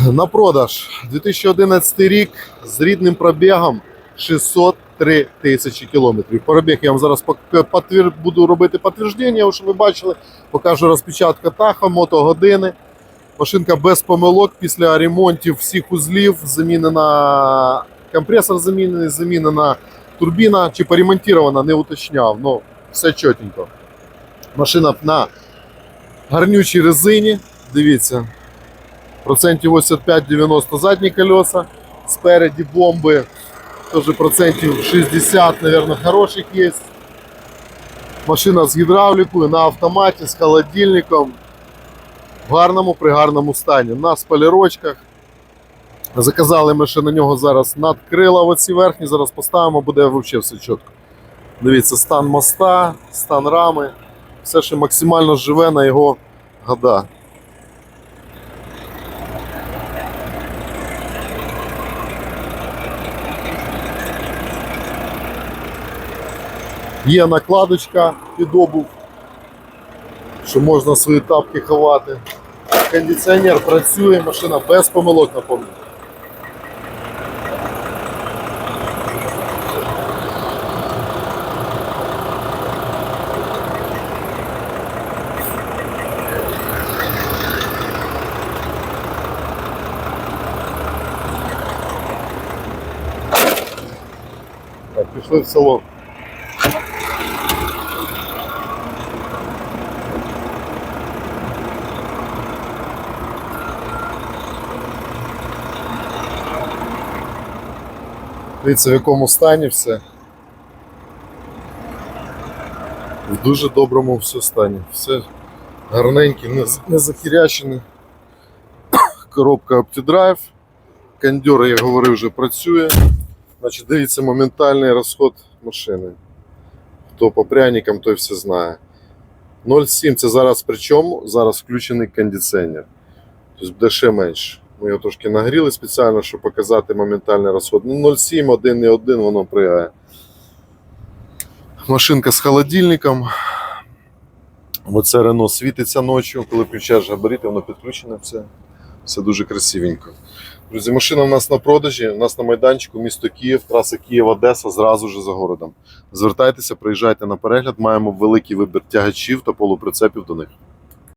На продаж 2011 рік з рідним пробігом 603 тисячі кілометрів. Пробіг я вам зараз потвір- буду робити підтвердження, щоб ви бачили. Покажу розпечатка таха, мотогодини. Машинка без помилок після ремонтів всіх узлів. Замінена компресор замінений, замінена турбіна чи поремонтована, не уточняв. Ну, все чотенько. Машина на гарнючій резині. Дивіться, процентів 85-90 задні колеса, спереді бомби, теж процентів 60, мабуть, хороших є. Машина з гідравлікою на автоматі, з холодильником. В гарному, при гарному стані. На спалірочках. Заказали ми ще на нього зараз надкрила оці верхні, зараз поставимо, буде взагалі все чітко. Дивіться, стан моста, стан рами, все ще максимально живе на його года. Є накладочка під обув, що можна свої тапки ховати. Кондиціонер працює, машина без помилок напомню. Пішли в салон. Дивіться, в якому стані все. В дуже доброму все стані. Все гарненьке, не, не захірячене. Коробка OptiDrive. Кондьор, я говорив, вже працює. Значить, дивіться моментальний розход машини. Хто по пряникам, той все знає. 0,7 це зараз при чому? Зараз включений кондиціонер. Тобто буде ще менше. Ми його трошки нагріли спеціально, щоб показати моментальний розход. Ну, 0,7, 1,1 воно пригає. Машинка з холодильником. Оце Рено світиться ночі, коли включаєш габарити, воно підключене все. Все дуже красивенько. Друзі, машина в нас на продажі, у нас на майданчику, місто Київ, траса Київ-Одеса, зразу ж за городом. Звертайтеся, приїжджайте на перегляд, маємо великий вибір тягачів та полуприцепів до них.